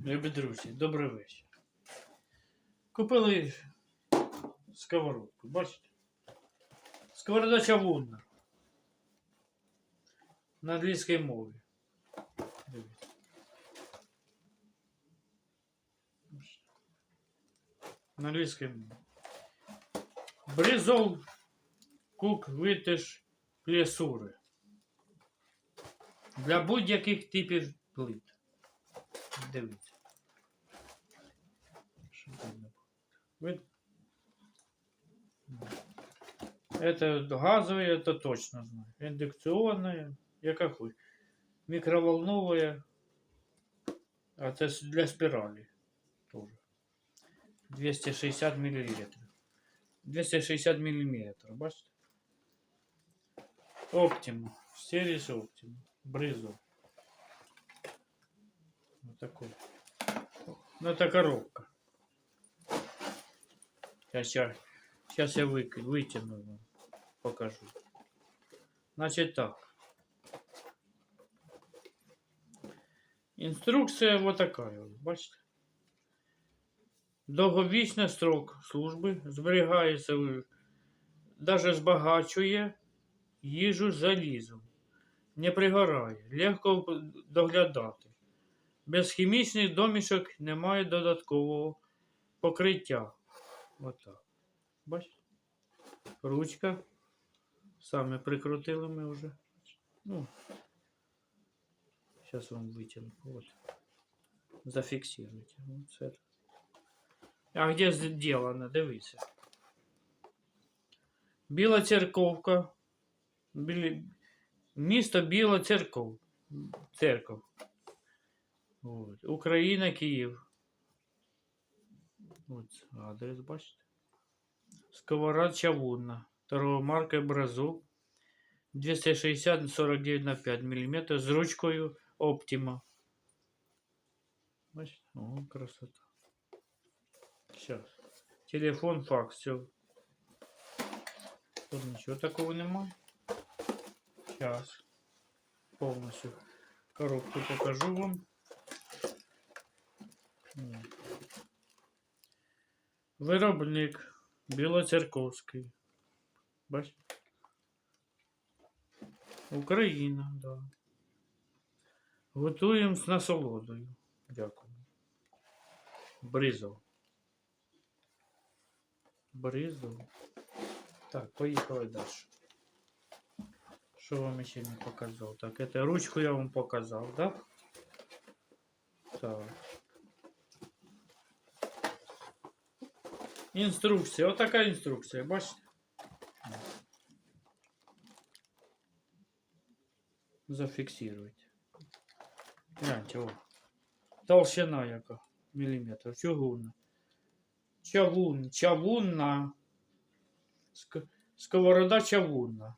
Любі друзі, добрий вечір. Купили сковородку, бачите? Сковорода чавунна. На англійській мові. На англійській мові. Бризол кук витиш плесури. Для будь-яких типів плит. Дивіться. Это газовые, это точно знаю. Индукционные, яка хуй. Микроволновые. А це для спирали тоже. 260 мл. 260 миллиметров. бачите? Оптимум. Сервис Оптимум. Бризо. Вот такой. Ну, это коробка. Сейчас, я, сейчас я вы, вытяну вам, покажу. Значит так. Інструкція вот такая, ось, бачите? Довговічний строк служби зберігається, в- даже збагачує їжу залізом. Не пригорає, легко доглядати. Без хімічних домішок немає додаткового покриття. Отак. Бачите? Ручка. Саме прикрутили ми вже. Ну. Зараз вам витягну. Вот. Зафіксируйте. Вот це. А где сделано? Дивіться. Біла церковка. Білі... Місто Біла церков. Церков. От. Україна, Київ. От адрес, бачите. Сковорода чавунна. Торгова марка Бразу. 260 на 49 на 5 мм з ручкою Optima. Бачите? О, красота. Сейчас. Телефон, факс, все. Тут нічого такого немає. Сейчас. Повністю коробку покажу вам. Виробник Білоцерковський. Бачите? Україна, да. Готуємо з насолодою. Дякую. Бризов. Бризов. Так, поїхали далі. Що вам ще не показав? Так, это ручку я вам показав, да? Так. Інструкція. Отака інструкція, бачите? Зафіксируйте. Гляньте, о. Толщина яка. Міліметр. Чугунна. Чавун. Чавунна. Ск... Сковорода чавунна.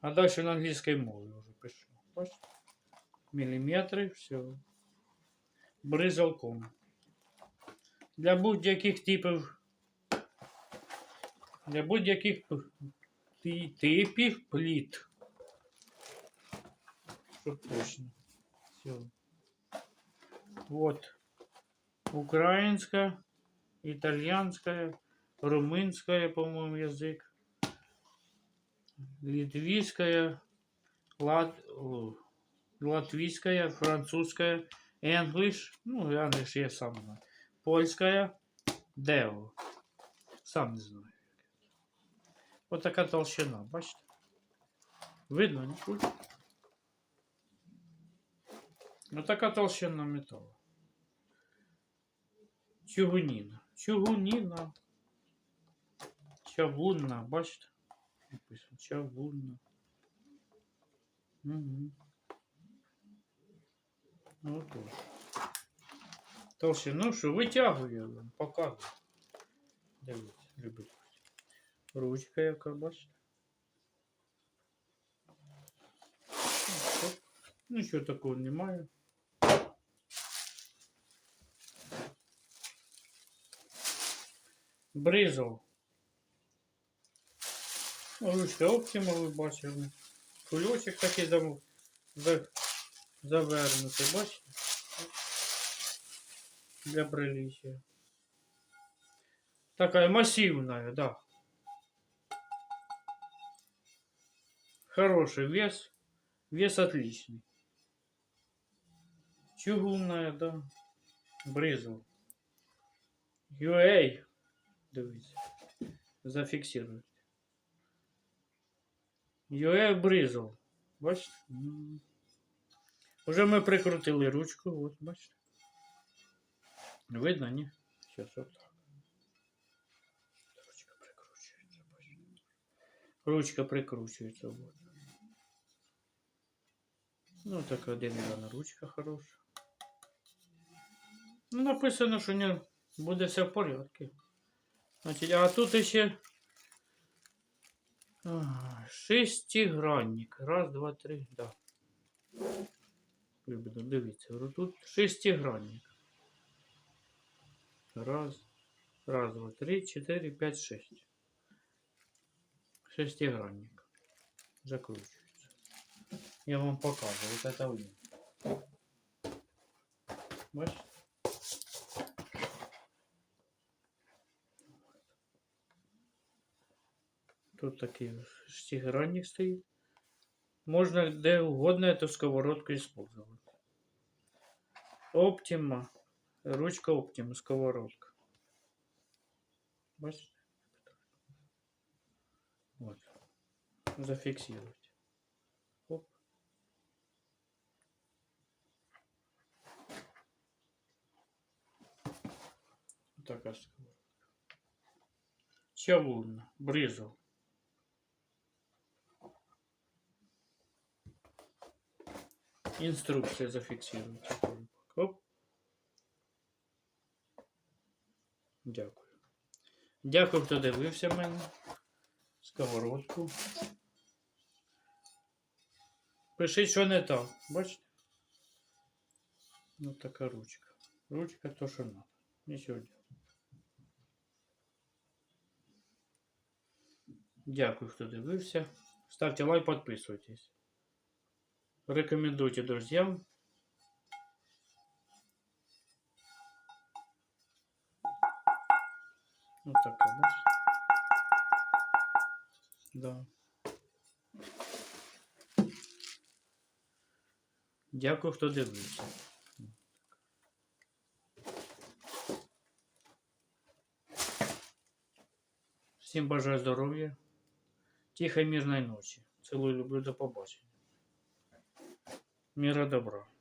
А далі на англійській мові вже пишу. Бачите? Міліметри, все. Бризалком. Для будь-яких типів. Для будь-яких типів пліт. Чтоб точно. Все. Вот. Украинская, итальянская, румынская, по-моему, язык. Литвийская, лат... латвийская, французская, English, ну, English я сам. Польская, Део. Сам не знаю. Вот такая толщина, бачите? Видно, не чуть? Ну така толщина металу. Чугуніна. Чугуніна. Чавунна, бачите? Написано чавунна. Угу. Ну то. Толщину, що витягую я вам, показую. Дивіться, любить. Ручка яка, бачите? Нічого такого немає. Бризов. Ручка Optima, ви бачили. Кульочок такий зам... за- завернутий, бачите? Для приличия. Такая массивная, да. Хороший вес. Вес отличный. Чугунная, да. Бризл. UA. Дивіться. Зафіксируйте. UA бризл. Бачите? Уже ми прикрутили ручку, от бачите. Видно, ні? Сейчас от так. Ручка прикручується, бачите. Ручка прикручується, вот. Ну, така дерев'яна ручка хороша. Ну, написано, що не буде все в порядку. Значить, а тут ще шестигранник. Раз, два, три, да. Дивіться, тут шестигранник. Раз, раз, два, три, четыре, пять, шесть. Шестигранник. Закручивается. Я вам покажу. Вот это у него. Бачите? Тут такий шестигранник стоит. Можно где угодно эту сковородку использовать. Оптима. Ручка Оптима, сковородка. Вот. Зафиксировать. Оп. Вот такая сковородка. Чавунна. Бризл. Инструкция зафиксируйте. Оп. Дякую. Дякую, хто дивився мене. Сковородку. Пишіть, що не так. Бачите? Ну така ручка. Ручка то, що надо. Нічого. Дякую, хто дивився. Ставте лайк, підписуйтесь. Рекомендуйте друзьям. Ну так, да. Да. Дякую, хто дивився. Всім бажаю здоров'я. Тихої мирної ночі. Цілую, люблю до побачення. Міра добра.